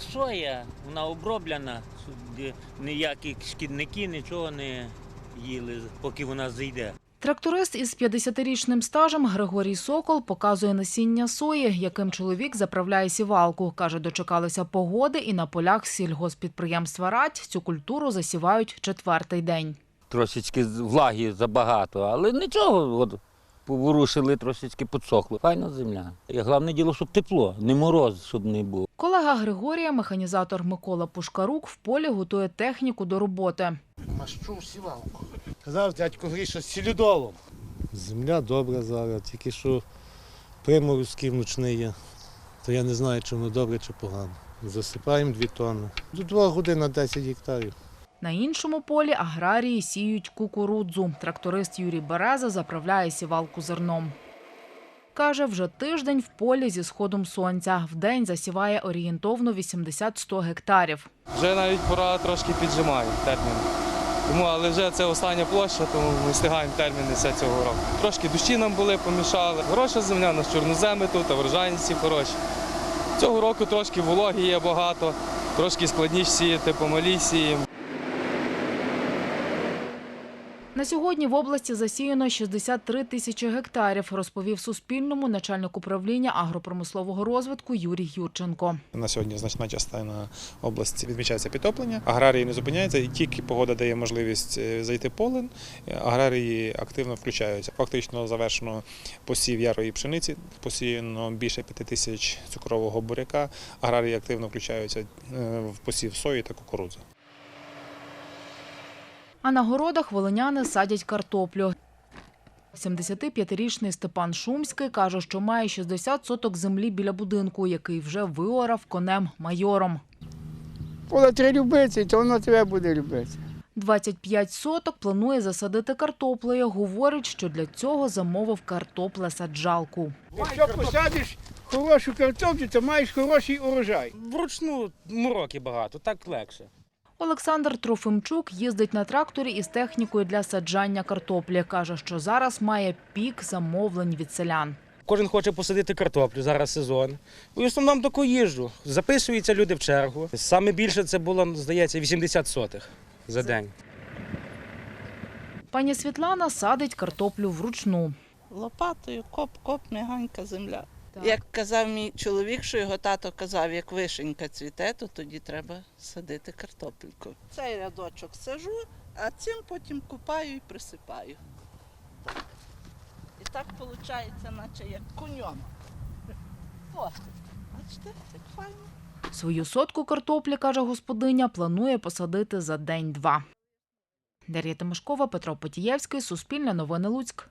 Соя, вона оброблена, ніякі шкідники нічого не їли, поки вона зайде. Тракторист із 50-річним стажем Григорій Сокол показує насіння сої, яким чоловік заправляє сівалку. Каже, дочекалися погоди і на полях сільгоспідприємства «Радь» цю культуру засівають четвертий день. Трошечки влаги забагато, але нічого, от, поворушили, трошечки підсохло. Файна земля. І головне діло, щоб тепло, не мороз, щоб не було. Колега Григорія, механізатор Микола Пушкарук, в полі готує техніку до роботи. Мащу сівалку. Казав дядько Гріша з сілюдолом. Земля добра зараз, тільки що приморозки вночні є. То я не знаю, чи воно добре чи погано. Засипаємо дві тонни. До двох годин на 10 гектарів. На іншому полі аграрії сіють кукурудзу. Тракторист Юрій Береза заправляє сівалку зерном. Каже, вже тиждень в полі зі сходом сонця. Вдень засіває орієнтовно 80-100 гектарів. Вже навіть пора трошки піджимає термін. Тому, але вже це остання площа, тому ми встигаємо терміни все цього року. Трошки дощі нам були, помішали. Хороша земля, у нас чорноземи тут, а врожайності хороші. Цього року трошки вологі є багато, трошки складніше сіяти, помалі сіємо. На сьогодні в області засіяно 63 тисячі гектарів, розповів Суспільному начальник управління агропромислового розвитку Юрій Юрченко. На сьогодні значна частина області відмічається підтоплення. Аграрії не зупиняються, і тільки погода дає можливість е, зайти полен. Аграрії активно включаються. Фактично завершено посів ярої пшениці, посіяно більше 5 тисяч цукрового буряка. Аграрії активно включаються е, в посів сої та кукурудзи. А на городах волиняни садять картоплю. 75-річний Степан Шумський каже, що має 60 соток землі біля будинку, який вже виорав конем майором. Поле треба любити, то воно тебе буде любити. 25 соток планує засадити картоплею. Говорить, що для цього замовив картоплесаджалку. Якщо посадиш хорошу картоплю, то маєш хороший урожай. Вручну мороки багато, так легше. Олександр Трофимчук їздить на тракторі із технікою для саджання картоплі. Каже, що зараз має пік замовлень від селян. Кожен хоче посадити картоплю, зараз сезон. І в основному таку їжджу. Записуються люди в чергу. Саме більше це було, здається, 80 сотих за день. Пані Світлана садить картоплю вручну. Лопатою, коп-коп, м'яганька земля. Як казав мій чоловік, що його тато казав, як вишенька цвіте, то тоді треба садити картопельку. Цей рядочок сажу, а цим потім купаю і присипаю. І так виходить, наче як куньом. О, бачите, як файно. Свою сотку картоплі, каже господиня, планує посадити за день-два. Дар'я Тимошкова, Петро Потієвський, Суспільне новини Луцьк.